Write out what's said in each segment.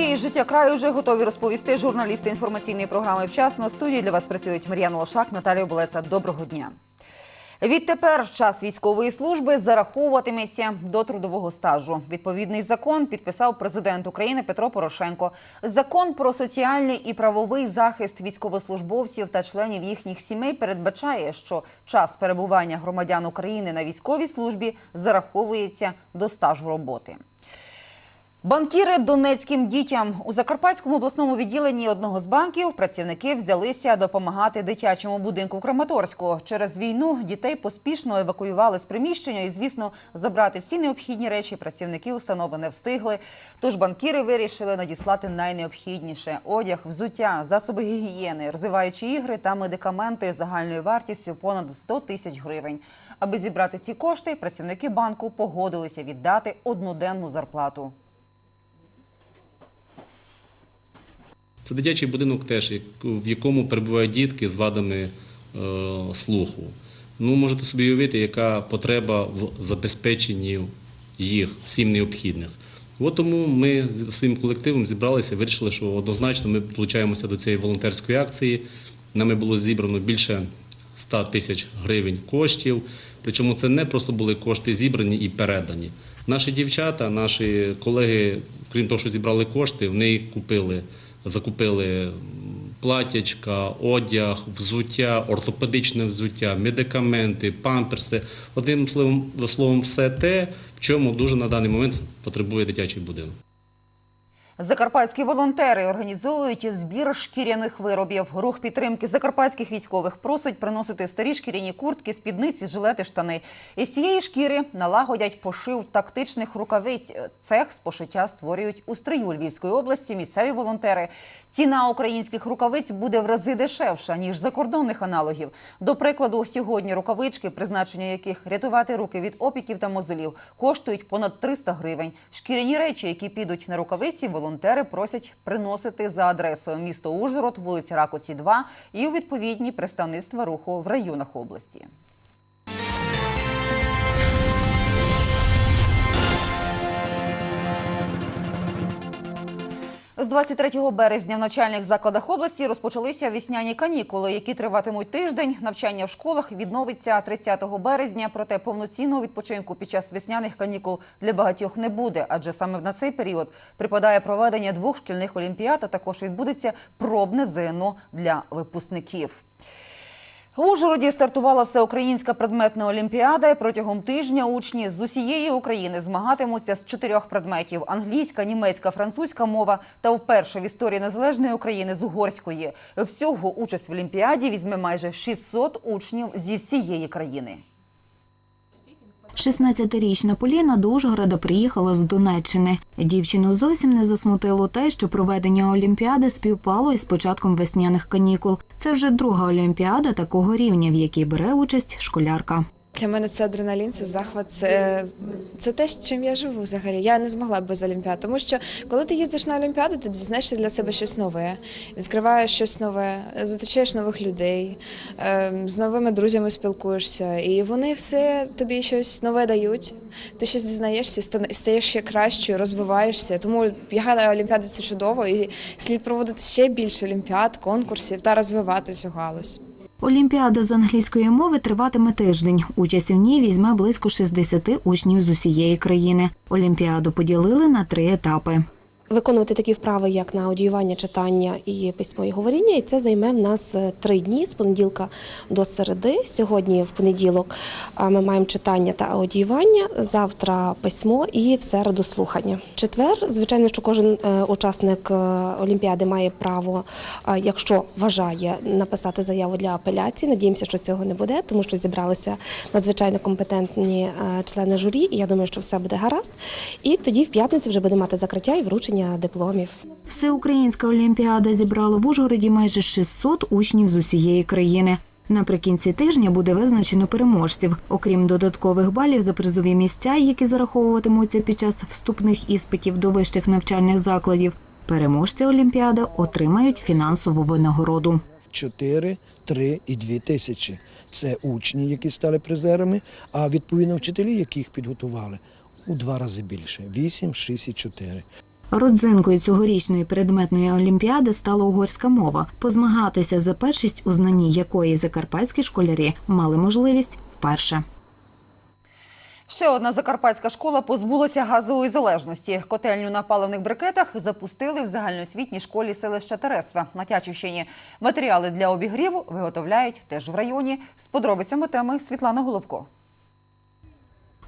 події життя краю вже готові розповісти журналісти інформаційної програми «Вчасно». Студії для вас працюють Мар'яна Лошак, Наталія Болеца. Доброго дня. Відтепер час військової служби зараховуватиметься до трудового стажу. Відповідний закон підписав президент України Петро Порошенко. Закон про соціальний і правовий захист військовослужбовців та членів їхніх сімей передбачає, що час перебування громадян України на військовій службі зараховується до стажу роботи. Банкіри донецьким дітям у Закарпатському обласному відділенні одного з банків працівники взялися допомагати дитячому будинку в Краматорську. Через війну дітей поспішно евакуювали з приміщення і, звісно, забрати всі необхідні речі працівники установи не встигли. Тож банкіри вирішили надіслати найнеобхідніше одяг, взуття, засоби гігієни, розвиваючі ігри та медикаменти загальною вартістю понад 100 тисяч гривень. Аби зібрати ці кошти, працівники банку погодилися віддати одноденну зарплату. Це дитячий будинок теж, в якому перебувають дітки з вадами е, слуху. Ну, можете собі уявити, яка потреба в забезпеченні їх всім необхідних. От тому ми з своїм колективом зібралися, вирішили, що однозначно ми долучаємося до цієї волонтерської акції. Нами було зібрано більше 100 тисяч гривень коштів. Причому це не просто були кошти зібрані і передані. Наші дівчата, наші колеги, крім того, що зібрали кошти, вони купили, закупили платячка, одяг, взуття, ортопедичне взуття, медикаменти, памперси. Одним словом, словом, все те, в чому дуже на даний момент потребує дитячий будинок. Закарпатські волонтери організовують збір шкіряних виробів. Рух підтримки закарпатських військових просить приносити старі шкіряні куртки, спідниці, жилети, штани. Із цієї шкіри налагодять пошив тактичних рукавиць. Цех з пошиття створюють у Стрию Львівської області. Місцеві волонтери. Ціна українських рукавиць буде в рази дешевша ніж закордонних аналогів. До прикладу, сьогодні рукавички, призначення яких рятувати руки від опіків та мозолів, коштують понад 300 гривень. Шкіряні речі, які підуть на рукавиці, волонтери просять приносити за адресою місто Ужгород, вулиця Ракоці, 2 і у відповідні представництва руху в районах області. З 23 березня в навчальних закладах області розпочалися вісняні канікули, які триватимуть тиждень. Навчання в школах відновиться 30 березня. Проте повноцінного відпочинку під час весняних канікул для багатьох не буде, адже саме на цей період припадає проведення двох шкільних олімпіад. а Також відбудеться пробне ЗНО для випускників. В Ужгороді стартувала всеукраїнська предметна олімпіада. Протягом тижня учні з усієї України змагатимуться з чотирьох предметів: англійська, німецька, французька мова та вперше в історії незалежної України з угорської. Всього участь в олімпіаді візьме майже 600 учнів зі всієї країни. 16-річна Поліна до Ужгорода приїхала з Донеччини. Дівчину зовсім не засмутило те, що проведення Олімпіади співпало із початком весняних канікул. Це вже друга Олімпіада такого рівня, в якій бере участь школярка. Для мене це адреналін, це захват, це, це те, чим я живу взагалі. Я не змогла б без Олімпіад, тому що коли ти їздиш на Олімпіаду, ти дізнаєшся для себе щось нове, відкриваєш щось нове, зустрічаєш нових людей, ем, з новими друзями спілкуєшся, і вони все тобі щось нове дають. Ти щось дізнаєшся, стаєш ще кращою, розвиваєшся. Тому я гадаю, Олімпіади це чудово, і слід проводити ще більше олімпіад, конкурсів та розвивати цю галузь. Олімпіада з англійської мови триватиме тиждень. Участь в ній візьме близько 60 учнів з усієї країни. Олімпіаду поділили на три етапи. Виконувати такі вправи, як на аудіювання, читання і письмо і говоріння. І це займе в нас е, три дні з понеділка до середи. Сьогодні, в понеділок, ми маємо читання та аудіювання. Завтра письмо і в середу слухання. Четвер, звичайно, що кожен е, учасник е, олімпіади має право, якщо вважає, написати заяву для апеляції. Надіємося, що цього не буде, тому що зібралися надзвичайно компетентні члени журі, і я думаю, що все буде гаразд. І тоді в п'ятницю вже буде мати закриття і вручення дипломів. Всеукраїнська олімпіада зібрала в Ужгороді майже 600 учнів з усієї країни. Наприкінці тижня буде визначено переможців. Окрім додаткових балів за призові місця, які зараховуватимуться під час вступних іспитів до вищих навчальних закладів. Переможці Олімпіади отримають фінансову винагороду. 4, 3 і 2 тисячі. Це учні, які стали призерами, а відповідно вчителі, яких підготували, у два рази більше 8, 6 і 4. Родзинкою цьогорічної предметної олімпіади стала угорська мова. Позмагатися за першість, у знанні якої закарпатські школярі мали можливість вперше. Ще одна закарпатська школа позбулася газової залежності. Котельню на паливних брикетах запустили в загальноосвітній школі селища Тересва на Тячівщині. Матеріали для обігріву виготовляють теж в районі. З подробицями теми Світлана Головко.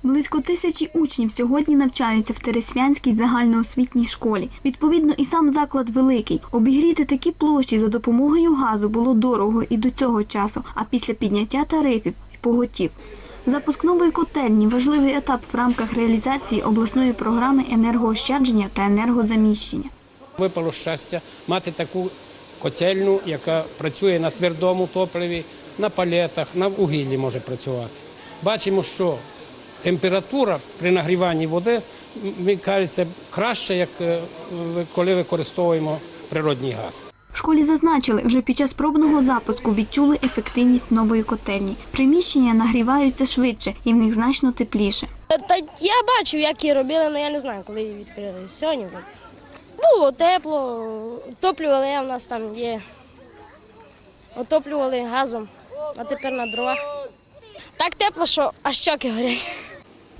Близько тисячі учнів сьогодні навчаються в Тересвянській загальноосвітній школі. Відповідно, і сам заклад великий. Обігріти такі площі за допомогою газу було дорого і до цього часу, а після підняття тарифів поготів. Запуск нової котельні важливий етап в рамках реалізації обласної програми енергоощадження та енергозаміщення. Випало щастя мати таку котельну, яка працює на твердому топливі, на палетах, на вугіллі може працювати. Бачимо, що температура при нагріванні води мені кажеться краще, як е, коли використовуємо природний газ. В школі зазначили, вже під час пробного запуску відчули ефективність нової котельні. Приміщення нагріваються швидше і в них значно тепліше. Та я бачив, як її робили, але я не знаю, коли її відкрили. Сьогодні було тепло, отоплювали, а в нас там є. Отоплювали газом, а тепер на дровах. Так тепло, що аж щоки горять.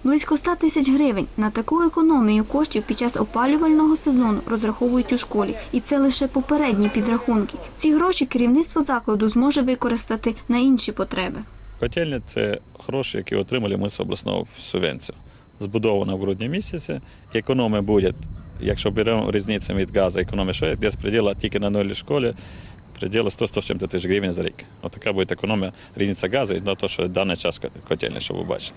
Близько 100 тисяч гривень на таку економію коштів під час опалювального сезону розраховують у школі, і це лише попередні підрахунки. Ці гроші керівництво закладу зможе використати на інші потреби. Котельня це гроші, які отримали ми з обласного субвенцію. Збудована в грудні місяці. Економія буде, якщо беремо різницю від газу, економія що десь приділа тільки на новій школі, приділа 100-100 тисяч гривень за рік. Отака буде економія різниця газу і на те, що даний час котельня, що ви бачите.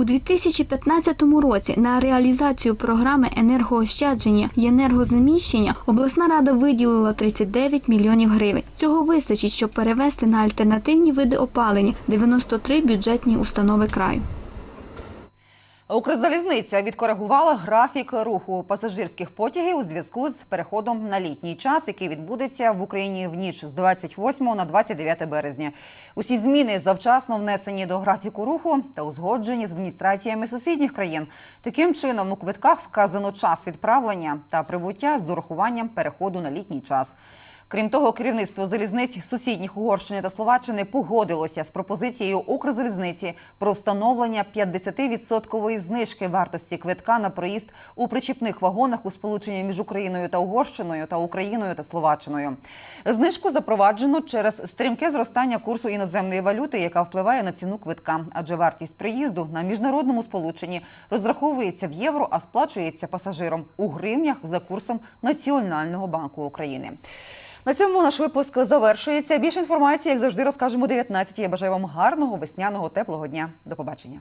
У 2015 році на реалізацію програми енергоощадження і енергозаміщення обласна рада виділила 39 мільйонів гривень. Цього вистачить, щоб перевести на альтернативні види опалення 93 бюджетні установи краю. Укрзалізниця відкоригувала графік руху пасажирських потягів у зв'язку з переходом на літній час, який відбудеться в Україні в ніч з 28 на 29 березня. Усі зміни завчасно внесені до графіку руху та узгоджені з адміністраціями сусідніх країн. Таким чином у квитках вказано час відправлення та прибуття з урахуванням переходу на літній час. Крім того, керівництво залізниць сусідніх Угорщини та Словаччини погодилося з пропозицією Укрзалізниці про встановлення 50% знижки вартості квитка на проїзд у причіпних вагонах у сполученні між Україною та Угорщиною та Україною та Словаччиною. Знижку запроваджено через стрімке зростання курсу іноземної валюти, яка впливає на ціну квитка, адже вартість приїзду на міжнародному сполученні розраховується в євро, а сплачується пасажиром у гривнях за курсом Національного банку України. На цьому наш випуск завершується. Більше інформації, як завжди, розкажемо о 19 Я бажаю вам гарного весняного теплого дня. До побачення.